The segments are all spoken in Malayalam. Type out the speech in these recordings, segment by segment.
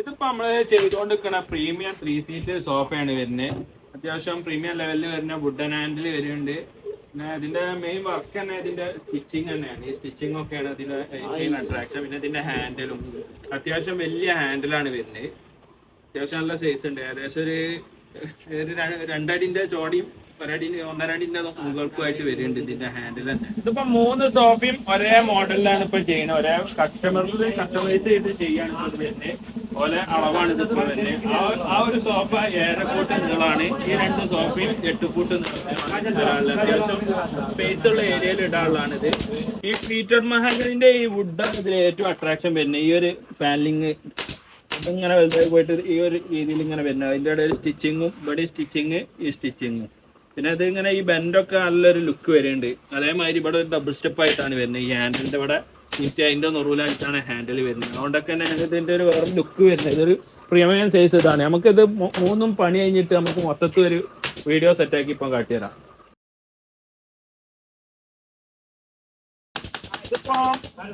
ഇതിപ്പോ നമ്മൾ ചെയ്തുകൊണ്ടിരിക്കുന്ന പ്രീമിയം ത്രീ സീറ്റ് സോഫയാണ് വരുന്നത് അത്യാവശ്യം പ്രീമിയം ലെവലിൽ വരുന്ന വുഡൻ ഹാൻഡിൽ വരുന്നുണ്ട്. പിന്നെ ഇതിന്റെ മെയിൻ വർക്ക് തന്നെ ഇതിന്റെ സ്റ്റിച്ചിങ് തന്നെയാണ്. ഈ സ്റ്റിച്ചിങ് ഒക്കെയാണ് ഇതിന്റെ മെയിൻ അട്രാക്ഷൻ പിന്നെ ഇതിന്റെ ഹാൻഡിലും അത്യാവശ്യം വലിയ ഹാൻഡിലാണ് വരുന്നത് അത്യാവശ്യം നല്ല സൈസ് ഉണ്ട്. ഏകദേശം ഒരു രണ്ടടിന്റെ ചോടിയും ഒരടി ഒന്നരടിന്റെ മുകൾക്കുമായിട്ട് വരുന്നുണ്ട് ഇതിന്റെ ഹാൻഡിൽ തന്നെ. ഇതിപ്പോ മൂന്ന് സോഫയും ഒരേ മോഡലിലാണ് ഇപ്പൊ ചെയ്യുന്നത്. ഒരേ കസ്റ്റമറിൽ കസ്റ്റമൈസ് ചെയ്ത് ചെയ്യാണ് വരുന്നത് ഓലെ അളവാണ് ഇതിപ്പോ വരുന്നത്. ആ ഒരു സോഫ ഏഴര ഫൂട്ട് നീളാണ് ഈ രണ്ട് സോഫയും എട്ട് ഫൂട്ട് നീളം അത്യാവശ്യം സ്പേസ് ഉള്ള ഏരിയയിൽ ഇടാനുള്ളതാണ് ഇത് ഈ ട്രീറ്റഡ് മഹാഗണിന്റെ ഈ വുഡാണ് ഇതിൽ ഏറ്റവും അട്രാക്ഷൻ വരുന്നത്. ഈ ഒരു പാനലിങ് ഇങ്ങനെ വലുതായി പോയിട്ട് ഈ ഒരു രീതിയിൽ ഇങ്ങനെ വരുന്നത്. അതിന്റെ ഇടയിൽ സ്റ്റിച്ചിങ്ങും ഇവിടെ സ്റ്റിച്ചിങ് ഈ സ്റ്റിച്ചിങ്ങും പിന്നെ അത് ഇങ്ങനെ ഈ ബെൻഡൊക്കെ നല്ലൊരു ലുക്ക് വരുന്നുണ്ട് അതേമാതിരി ഇവിടെ ഒരു ഡബിൾ സ്റ്റെപ്പ് ആയിട്ടാണ് വരുന്നത്. ഈ ഹാൻഡിലിന്റെ ഇവിടെ നീറ്റ് അതിന്റെ നുറുവിലായിട്ടാണ് ഹാൻഡിൽ വരുന്നത്. അതുകൊണ്ടൊക്കെ തന്നെ ഇതിന്റെ ഒരു വേറെ ലുക്ക് വരുന്നത്. ഇതൊരു പ്രീമിയം സൈസ് ഇതാണ്. നമുക്കിത് മൂന്നും പണി കഴിഞ്ഞിട്ട് നമുക്ക് മൊത്തത്തിൽ ഒരു വീഡിയോ സെറ്റാക്കി ഇപ്പം കാട്ടിത്തരാം.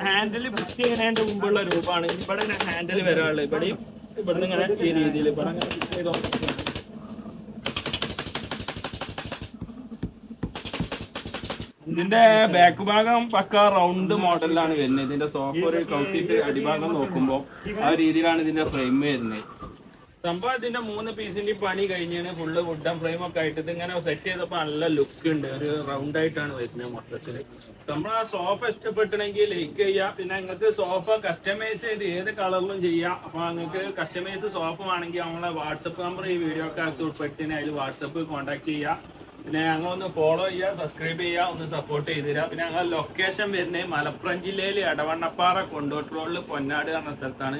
ഹാൻഡിൽ ഫിക്സ് ചെയ്യുന്നതിന്റെ മുമ്പുള്ള രൂപമാണ്. ഇവിടെ ഹാൻഡിൽ വരാനുള്ളത് ഇവിടെയും ഇവിടുന്ന് ഇങ്ങനെ ഈ രീതിയിൽ ഇവിടെ ഇതിന്റെ ബാക്ക് ഭാഗം പക്ക റൗണ്ട് മോഡലാണ് വരുന്നത്. ഇതിന്റെ സോഫ ഒരു കൗത്തിട്ട് അടിഭാഗം നോക്കുമ്പോൾ ആ രീതിയിലാണ് ഇതിന്റെ ഫ്രെയിം വരുന്നത്. സംഭവം ഇതിന്റെ മൂന്ന് പീസിന്റെ പണി കഴിഞ്ഞാണ് ഫുള്ള് വുഡൻ ഫ്രെയിം ഒക്കെ ആയിട്ട് ഇങ്ങനെ സെറ്റ് ചെയ്തപ്പോ നല്ല ലുക്ക് ഉണ്ട്. ഒരു റൗണ്ട് ആയിട്ടാണ് വരുന്നത് മൊത്തത്തിൽ നമ്മൾ ആ സോഫ ഇഷ്ടപ്പെട്ടണെങ്കിൽ ലൈക്ക് ചെയ്യാം. പിന്നെ നിങ്ങൾക്ക് സോഫ കസ്റ്റമൈസ് ചെയ്ത് ഏത് കളറിലും ചെയ്യാം. അപ്പൊ നിങ്ങൾക്ക് കസ്റ്റമൈസ് സോഫ ആണെങ്കിൽ നമ്മളെ വാട്സപ്പ് നമ്പർ ഈ വീഡിയോ ഒക്കെ ഉൾപ്പെടുത്തി അതിൽ വാട്സപ്പ് കോൺടാക്ട് ചെയ്യാം. പിന്നെ ഞങ്ങൾ ഒന്ന് ഫോളോ ചെയ്യുക സബ്സ്ക്രൈബ് ചെയ്യുക ഒന്ന് സപ്പോർട്ട് ചെയ്ത് തരാം പിന്നെ ഞങ്ങൾ ലൊക്കേഷൻ വരുന്നത് മലപ്പുറം ജില്ലയിൽ എടവണ്ണപ്പാറ കൊണ്ടോട്ട് റോഡിൽ പൊന്നാട് എന്ന സ്ഥലത്താണ്.